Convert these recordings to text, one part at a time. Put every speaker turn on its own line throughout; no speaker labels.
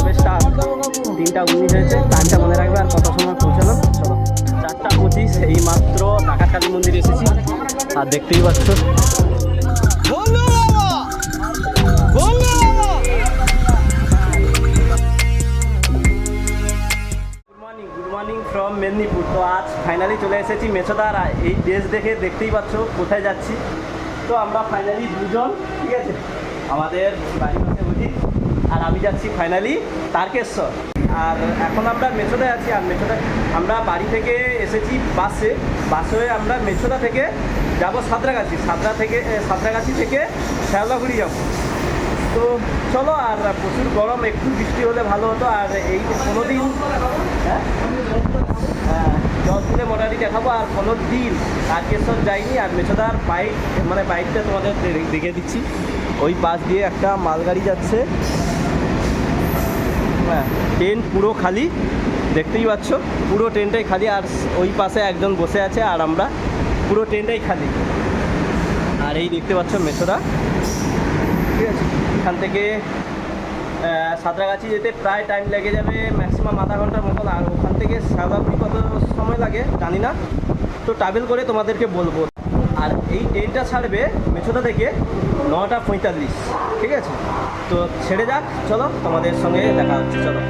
সবে স্টার্ট তিনটা উনিশ হয়েছে টাইমটা মনে রাখবে আর কত সময় পৌঁছালাম চলো, চারটা পঁচিশ এই মাত্র ডাকাতকালী মন্দির এসেছি। আর দেখতেই পাচ্ছ। ফ্রম মেদিনীপুর তো আজ ফাইনালি চলে এসেছি মেছোদার। এই দেশ দেখে দেখতেই পাচ্ছ কোথায় যাচ্ছি। তো আমরা ফাইনালি দুজন, ঠিক আছে? আমাদের বাড়ি পাশে বুঝি আর আমি যাচ্ছি ফাইনালি তারকেশ্বর। আর এখন আমরা মেছোদায় আছি আর মেছোদা আমরা বাড়ি থেকে এসেছি বাসে। বাসে হয়ে আমরা মেছোদা থেকে যাব সাঁতরাগাছি। সাঁতরা থেকে সাঁতরাগাছি থেকে শ্যাওলাগুড়ি যাব। তো চলো আর প্রচুর গরম একটু বৃষ্টি হলে ভালো হতো। আর এই কোনো দিন হ্যাঁ? হ্যাঁ, জল তুলে মোটামুটি দেখাবো। আর কোনো দিন তারকেশ্বর যাইনি আর মেছোদার বাইক মানে বাইকটা তোমাদের দেখে দিচ্ছি। ওই পাশ দিয়ে একটা মালগাড়ি যাচ্ছে। হ্যাঁ ট্রেন পুরো খালি, দেখতেই পাচ্ছ, পুরো ট্রেনটাই খালি, আর ওই পাশে একজন বসে আছে আর আমরা, পুরো ট্রেনটাই খালি। আর এই দেখতে পাচ্ছ মেছোদা ঠিক আছে? এখান থেকে সাঁতরাগাছি যেতে প্রায় টাইম লেগে যাবে ম্যাক্সিমাম আধা ঘণ্টার মতন, আর ওখান থেকে সাদাপুরি কত সময় লাগে, জানি না। তো ট্রাভেল করে তোমাদেরকে বলব। আর এই ট্রেনটা ছাড়বে মেছোদা থেকে নটা পঁয়তাল্লিশ, ঠিক আছে? তো ছেড়ে যাক, চলো তোমাদের সঙ্গে দেখা হচ্ছে, চলো।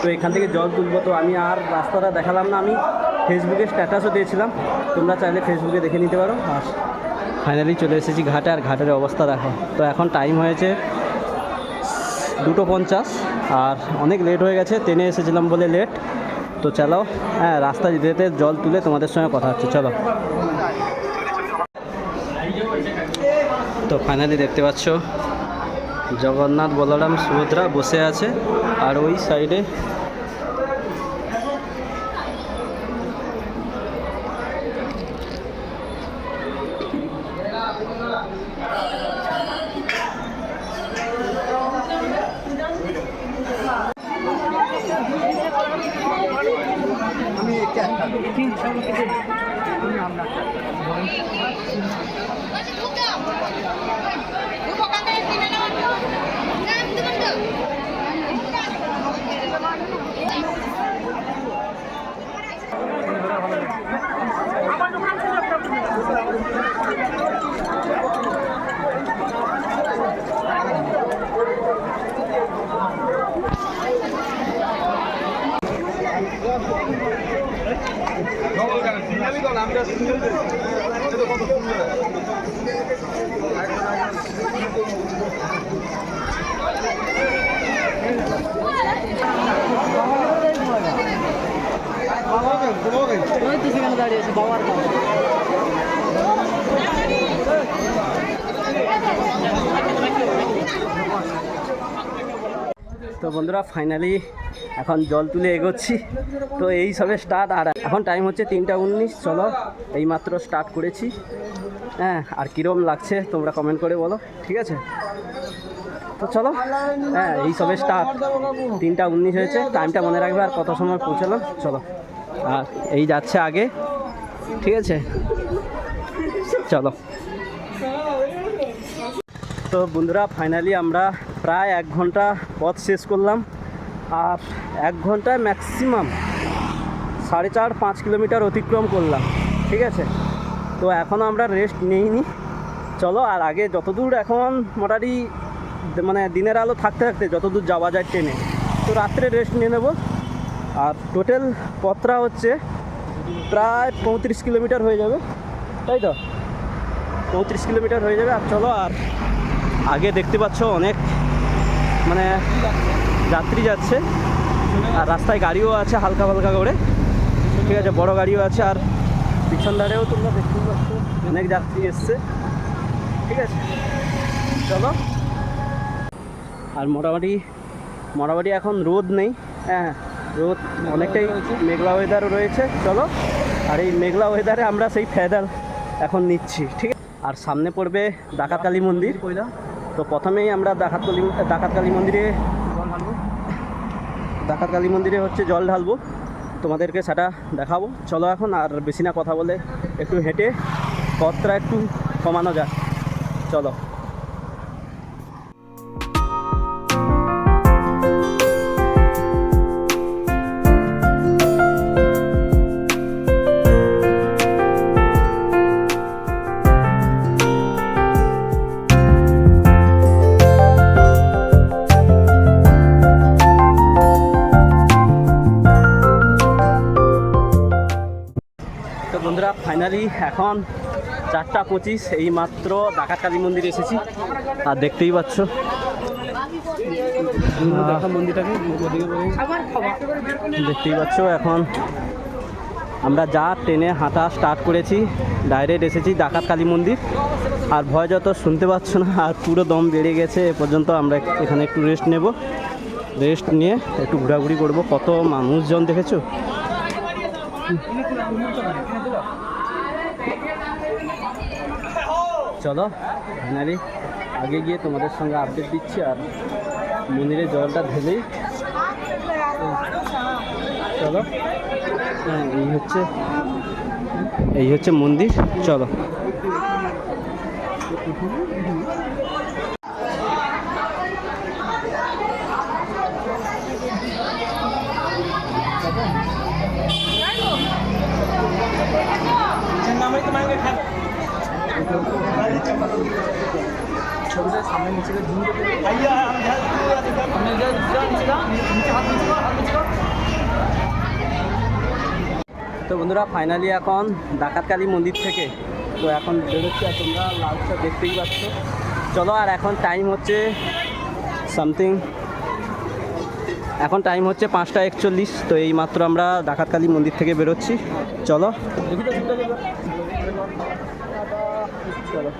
তো এখান থেকে জল তুলবো। তো আমি আর রাস্তাটা দেখালাম না, আমি ফেসবুকে স্ট্যাটাসও দিয়েছিলাম। তোমরা চাইলে ফেসবুকে দেখে নিতে পারো। আর ফাইনালি চলে এসেছি ঘাটে, আর ঘাটের অবস্থা দেখো। তো এখন টাইম হয়েছে দুটো পঞ্চাশ, আর অনেক লেট হয়ে গেছে ট্রেনে এসেছিলাম বলে লেট তো চলো হ্যাঁ রাস্তায় যেতে যেতে জল তুলে তোমাদের সঙ্গে কথা হচ্ছে, চলো। তো ফাইনালি দেখতে পাচ্ছ, জগন্নাথ বলরাম সুভদ্রা বসে আছে। আর ওই সাইডে তো বন্ধুরা ফাইনালি এখন জল তুলে এগোচ্ছি। তো এই সবে স্টার্ট আর এখন টাইম হচ্ছে তিনটা উনিশ, চলো এই মাত্র স্টার্ট করেছি। হ্যাঁ আর কীরকম লাগছে তোমরা কমেন্ট করে বলো, ঠিক আছে? তো চলো হ্যাঁ এই সবে স্টার্ট তিনটা উনিশ হয়েছে টাইমটা মনে রাখবে আর কত সময় পৌঁছালাম চলো। আর এই যাচ্ছে আগে, ঠিক আছে? চলো। তো বন্ধুরা ফাইনালি আমরা প্রায় এক ঘণ্টা পথ শেষ করলাম। আর এক ঘন্টায় ম্যাক্সিমাম সাড়ে চার, পাঁচ কিলোমিটার অতিক্রম করলাম, ঠিক আছে? তো এখনও আমরা রেস্ট নিইনি। চলো, আর আগে যতদূর এখন মোটামুটি মানে দিনের আলো থাকতে থাকতে যতদূর যাওয়া যায় ট্রেনে, তো রাত্রে রেস্ট নিয়ে নেব। আর টোটাল পথটা হচ্ছে প্রায় পঁয়ত্রিশ কিলোমিটার হয়ে যাবে, তাই তো? পঁয়ত্রিশ কিলোমিটার হয়ে যাবে, আর চলো, আর আগে দেখতে পাচ্ছ অনেক মানে যাত্রী যাচ্ছে, আর রাস্তায় গাড়িও আছে হালকা হালকা করে। ঠিক আছে, বড় গাড়িও আছে, আর পিছন ধারেও তোমরা দেখতে পাচ্ছ অনেক যাত্রী এসছে। ঠিক আছে, চলো। আর মোটামুটি মোটামুটি এখন রোদ নেই। হ্যাঁ রোদ অনেকটাই মেঘলা ওয়েদার রয়েছে। চলো, আর এই মেঘলা ওয়েদারে আমরা সেই ফেদার এখন নিচ্ছি। ঠিক আছে, আর সামনে পড়বে ডাকাত কালী মন্দির। তো প্রথমেই আমরা ডাকাত কালী ডাকাত কালী মন্দিরে ডাকাত কালী মন্দিরে হচ্ছে জল ঢালবো। তোমাদেরকে সেটা দেখাবো। চলো এখন আর বেশি না কথা বলে একটু হেঁটে, পথটা একটু কমানো যাক। চলো। ফাইনালি এখন চারটা পঁচিশ এই মাত্র ডাকাত কালী মন্দির এসেছি। আর দেখতেই পাচ্ছ। দেখতেই পাচ্ছ এখন। আমরা যা ট্রেনে হাঁটা স্টার্ট করেছি ডাইরেক্ট এসেছি ডাকাত কালী মন্দির। আর ভয় যত শুনতে পাচ্ছ না আর পুরো দম বেড়ে গেছে এ পর্যন্ত আমরা এখানে একটু রেস্ট নেব। রেস্ট নিয়ে একটু ঘোরাঘুরি করব। কত মানুষজন দেখেছ? চলো ফাইনালি আগে গিয়ে তোমাদের সঙ্গে আপডেট দিচ্ছি আর মন্দিরে জলটা ঢেলেই চলো। হ্যাঁ এই হচ্ছে এই হচ্ছে মন্দির, চলো। তো বন্ধুরা ফাইনালি এখন ডাকাত কালী মন্দির থেকে। তো এখন বেরোচ্ছি আর তোমরা লালটা দেখতেই পাচ্ছ। চলো, আর এখন টাইম হচ্ছে সামথিং এখন টাইম হচ্ছে পাঁচটা একচল্লিশ, তো এই মাত্র আমরা ডাকাত কালী মন্দির থেকে বেরোচ্ছি। চলো। চলো।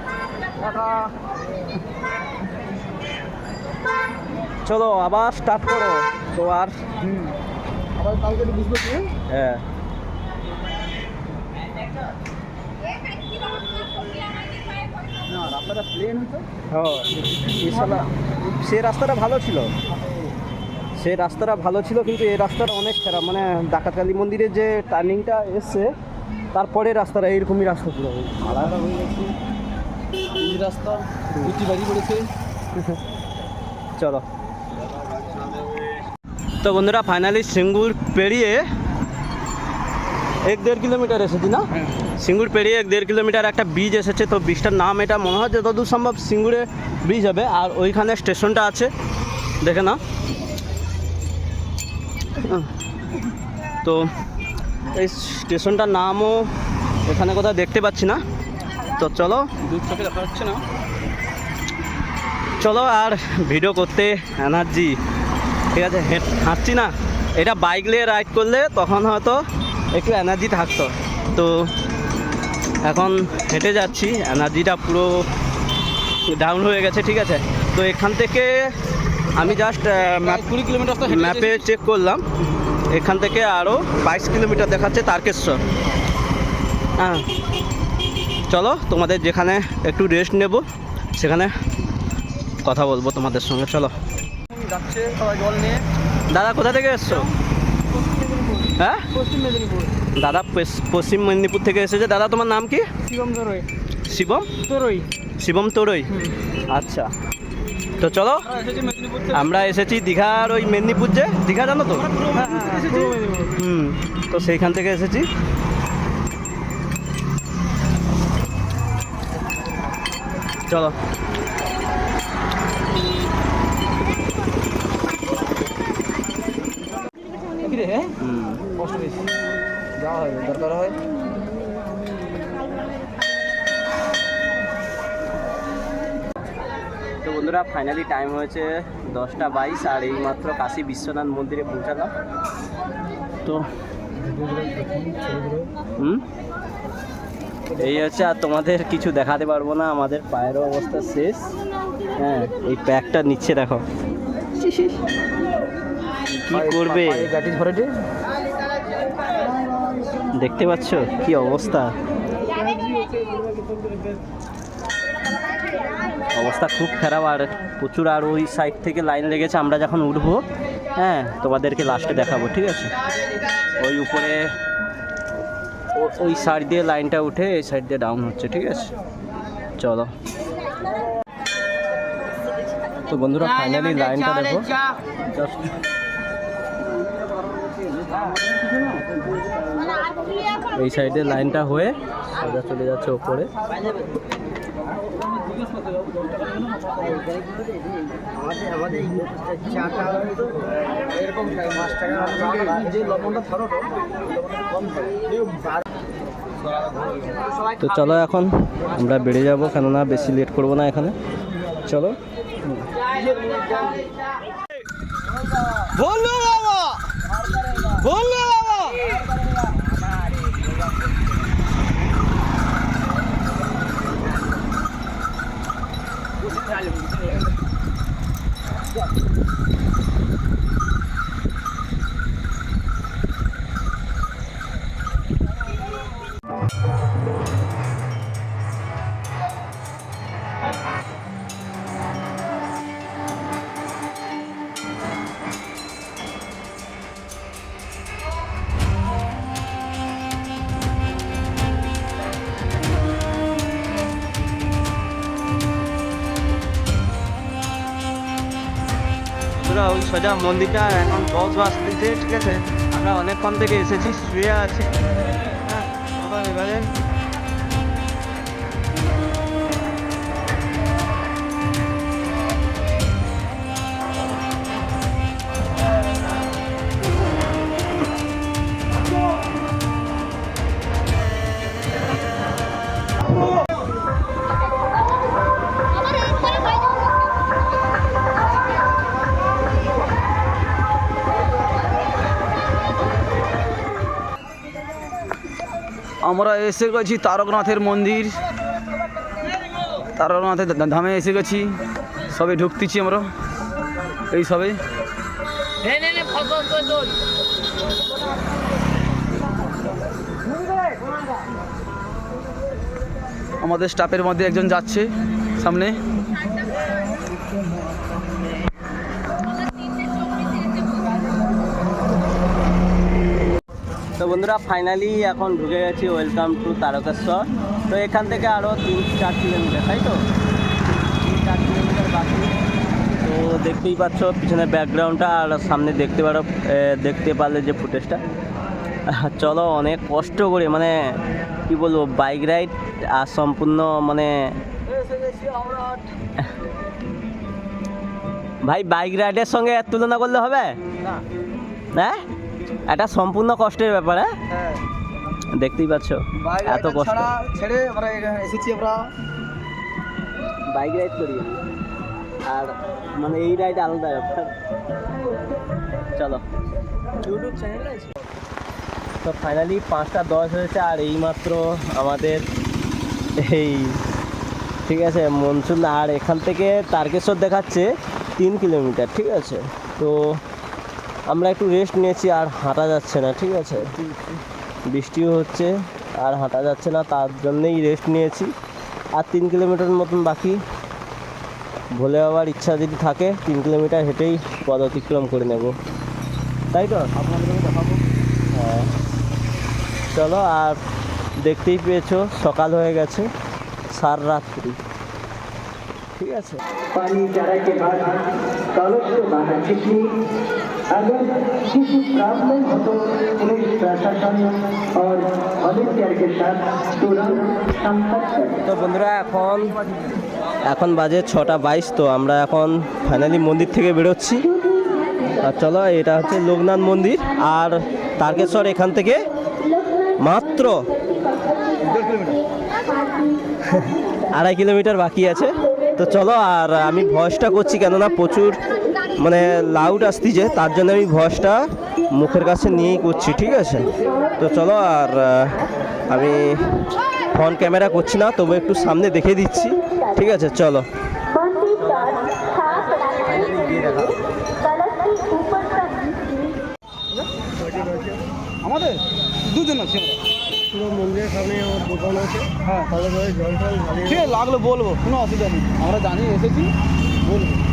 চলো আবার স্টার্ট করো। তো আর
আবার কালকে বুঝব কি
হ্যাঁ।
না রাস্তাটা প্লেন হতো
হ্যাঁ সে রাস্তাটা ভালো ছিল। সে রাস্তাটা ভালো ছিল কিন্তু এই রাস্তাটা অনেক খারাপ। মানে ডাকাতকালী মন্দিরের যে টার্নিংটা এসছে তারপরে রাস্তাটা এইরকমই রাস্তা ছিল।
আলাদা হয়ে গেছে রাস্তা দুটি বাড়ি পড়েছে
চলো। তো বন্ধুরা ফাইনালি সিঙ্গুর পেরিয়ে এক দেড় কিলোমিটার এসেছি না? সিঙ্গুর পেরিয়ে এক দেড় কিলোমিটার একটা ব্রিজ এসেছে তো ব্রিজটার নাম এটা মনে হয় যতদূর সম্ভব সিঙ্গুরে ব্রিজ হবে। আর ওইখানে স্টেশনটা আছে দেখে না তো এই স্টেশনটার নামও এখানে কোথাও দেখতে পাচ্ছি না। তো চলো।
দূর দেখা যাচ্ছে না।
চলো আর ভিডিও করতে এনার্জি। ঠিক আছে হেঁট- হাঁটছি না। এটা বাইক নিয়ে রাইড করলে তখন হয়তো একটু এনার্জি থাকতো। তো এখন হেঁটে যাচ্ছি এনার্জিটা পুরো ডাউন হয়ে গেছে ঠিক আছে। তো এখান থেকে আমি জাস্ট ম্যাপ
কুড়ি কিলোমিটার
ম্যাপে চেক করলাম। এখান থেকে আরও বাইশ কিলোমিটার দেখাচ্ছে তারকেশ্বর। হ্যাঁ। চলো তোমাদের যেখানে একটু রেস্ট নেব সেখানে কথা বলব তোমাদের সঙ্গে চলো।
যাচ্ছে সবাই জল নিয়ে
দাদা কোথা থেকে এসছো? হ্যাঁ?
পশ্চিম মেদিনীপুর
দাদা পশ্চিম মেদিনীপুর থেকে এসেছে। দাদা তোমার নাম কি?
শিবম তরই।
শিবম?
তরই।
শিবম তোরই? আচ্ছা। তো চলো আমরা এসেছি দীঘার ওই মেদিনীপুর যে। দীঘা জানো তো?
হ্যাঁ হ্যাঁ
হুম তো সেইখান থেকে এসেছি। চলো।
হ্যাঁ? যাওয়া দরকার হয়?
তো বন্ধুরা ফাইনালি টাইম হয়েছে দশটা বাইশ আর এই মাত্র কাশী বিশ্বনাথ মন্দিরে পৌঁছালাম। তো হুম? এই হচ্ছে আর তোমাদের কিছু দেখাতে পারব না আমাদের পায়েরও অবস্থা শেষ। হ্যাঁ এই প্যাকটা নিচ্ছে দেখো। কি করবে? দেখতে পাচ্ছ কি অবস্থা? অবস্থা খুব খারাপ আর প্রচুর আর ওই সাইড থেকে লাইন লেগেছে আমরা যখন উঠবো হ্যাঁ তোমাদেরকে লাস্টে দেখাবো ঠিক আছে? ওই উপরে ওই সাইড দিয়ে লাইনটা উঠে এই সাইড দিয়ে ডাউন হচ্ছে ঠিক আছে? চলো। তো বন্ধুরা ফাইনালি লাইনটা দেখো। এই সাইডে লাইনটা হয়ে সোজা চলে যাচ্ছে ওপরে।
এরকম যে লবণটা ধরো
তো চলো এখন আমরা বেড়ে যাব কেননা বেশি লেট করব না এখানে। চলো। ওই সোজা মন্দিরটা এখন বস বাজতেছে ঠিক আছে? আমরা অনেকক্ষণ থেকে এসেছি শুয়ে আছি।
আমরা এসে গেছি তারকনাথের মন্দির। তারকনাথের ধামে এসে গেছি। সবে ঢুকতেছি আমরা। এই সবে। আমাদের স্টাফের মধ্যে একজন যাচ্ছে সামনে।
তো বন্ধুরা ফাইনালি এখন ঢুকে গেছি ওয়েলকাম টু তারকেশ্বর। তো এখান থেকে আরও তিন চার কিলোমিটার তাই তো? তিন চার কিলোমিটার বাকি। তো দেখতেই পাচ্ছ পিছনে ব্যাকগ্রাউন্ডটা আর সামনে দেখতে পারো দেখতে পারলে যে ফুটেজটা চলো অনেক কষ্ট করে মানে কি বলব বাইক রাইড আর সম্পূর্ণ মানে ভাই বাইক রাইডের সঙ্গে তুলনা করলে হবে? হ্যাঁ? এটা সম্পূর্ণ কষ্টের ব্যাপার হ্যাঁ?
হ্যাঁ।
দেখতেই পাচ্ছ এত কষ্ট।
ছেড়ে আমরা এসেছি আমরা।
বাইক রাইড করি আর মানে এই রাইড আলাদা ব্যাপার। চলো।
ইউটিউব চ্যানেল আছে?
তো ফাইনালি পাঁচটা দশ হয়েছে আর এইমাত্র আমাদের এই ঠিক আছে মনসুন আর এখান থেকে তারকেশ্বর দেখাচ্ছে তিন কিলোমিটার ঠিক আছে? তো আমরা একটু রেস্ট নিয়েছি আর হাঁটা যাচ্ছে না ঠিক আছে বৃষ্টিও হচ্ছে আর হাঁটা যাচ্ছে না তার জন্যেই রেস্ট নিয়েছি আর তিন কিলোমিটার মতন বাকি ভোলে বাবার ইচ্ছা যদি থাকে তিন কিলোমিটার হেঁটেই পদ অতিক্রম করে নেব তাই তো
আপনাদেরকে দেখাবো
হ্যাঁ চলো আর দেখতেই পেয়েছো সকাল হয়ে গেছে সার রাত্রি ঠিক আছে
पानी चारा के बाद कॉलेज से बाहर निकली अगर किसी प्रॉब्लम हो तो पुलिस प्रशासन और वॉलेंटियर के साथ तुरंत संपर्क करें
তো বন্ধুরা এখন এখন বাজে ছটা বাইশ তো আমরা এখন ফাইনালি মন্দির থেকে বেরোচ্ছি আর চলো এটা হচ্ছে লোকনাথ মন্দির আর তারকেশ্বর এখান থেকে মাত্র আড়াই কিলোমিটার বাকি আছে তো চলো আর আমি ভয়েসটা করছি কেননা প্রচুর মানে লাউড আসতিছে তার জন্য আমি ভয়েসটা মুখের কাছে নিয়েই করছি ঠিক আছে? তো চলো আর আমি ফ্রন্ট ক্যামেরা করছি না তবু একটু সামনে দেখে দিচ্ছি ঠিক আছে? চলো।
আমাদের? দুজন আছে হ্যাঁ। ঠিক আছে বলব কোনো অসুবিধা নেই। আমরা জানি এসেছি বলব।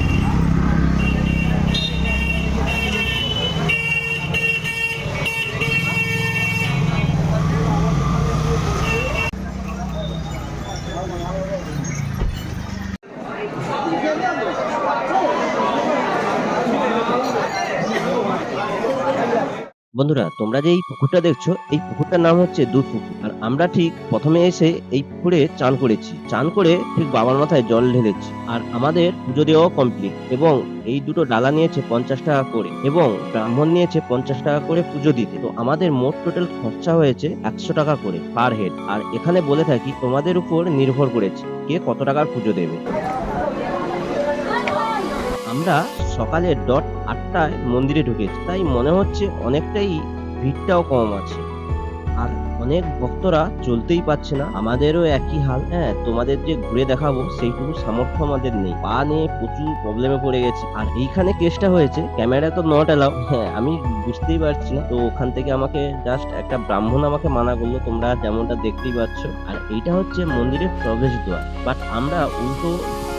বন্ধুরা, তোমরা যে এই পুকুরটা দেখছ, এই পুকুরটার নাম হচ্ছে দুধ পুকুর আর আমরা ঠিক প্রথমে এসে এই পুকুরে চান করেছি। চান করে ঠিক বাবার মাথায় জল ঢেলেছি। আর আমাদের পুজো দেওয়াও কমপ্লিট এবং এই দুটো ডালা নিয়েছে পঞ্চাশ টাকা করে এবং ব্রাহ্মণ নিয়েছে পঞ্চাশ টাকা করে পুজো দিতে। তো আমাদের মোট টোটাল খরচা হয়েছে একশো টাকা করে পার হেড আর এখানে বলে থাকি, তোমাদের উপর নির্ভর করেছে কে কত টাকার পুজো দেবে। আমরা সকালে ডট আটটায় মন্দিরে ঢুকেছি। তাই মনে হচ্ছে অনেকটাই ভিড়টাও কম আছে। আর অনেক ভক্তরা চলতেই পারছে না। আমাদেরও একই হাল। হ্যাঁ তোমাদের যে ঘুরে দেখাবো, সেইটুকু সামর্থ্য আমাদের নেই। পা নিয়ে প্রচুর প্রবলেমে পড়ে গেছে। আর এইখানে কেসটা হয়েছে, ক্যামেরা তো নট এলাও হ্যাঁ আমি বুঝতেই পারছি না। তো ওখান থেকে আমাকে জাস্ট একটা ব্রাহ্মণ আমাকে মানা করল। তোমরা যেমনটা দেখতেই পাচ্ছ। আর এইটা হচ্ছে মন্দিরের প্রবেশ দ্বার। বাট আমরা উল্টো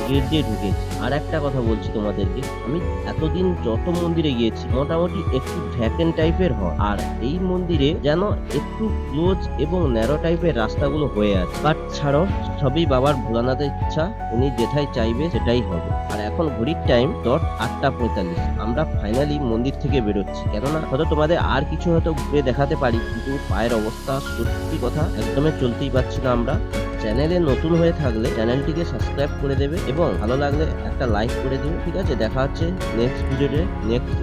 গেট দিয়ে ঢুকেছি আর একটা কথা বলছি তোমাদেরকে, আমি এতদিন যত মন্দিরে গিয়েছি, মোটামুটি একটু ভ্যাকেন্ট টাইপের হয় আর এই মন্দিরে যেন একটু ক্লোজ এবং ন্যারো টাইপের রাস্তাগুলো হয়ে আছে। বাট ছাড়ো সবই বাবার ভোলানাথের ইচ্ছা, উনি যেটাই চাইবে সেটাই হবে। আর এখন ঘড়ির টাইম ডট আটটা পঁয়তাল্লিশ। আমরা ফাইনালি মন্দির থেকে বেরোচ্ছি। কেননা, হয়তো তোমাদের আর কিছু হয়তো ঘুরে দেখাতে পারি, কিন্তু পায়ের অবস্থা সত্যি কথা একদমই চলতেই পারছি না আমরা। চ্যানেলে নতুন হয়ে থাকলে চ্যানেলটিকে সাবস্ক্রাইব করে দেবে এবং ভালো লাগলে একটা লাইক করে দিন ঠিক আছে? দেখা হচ্ছে নেক্সট ভিডিওতে নেক্সট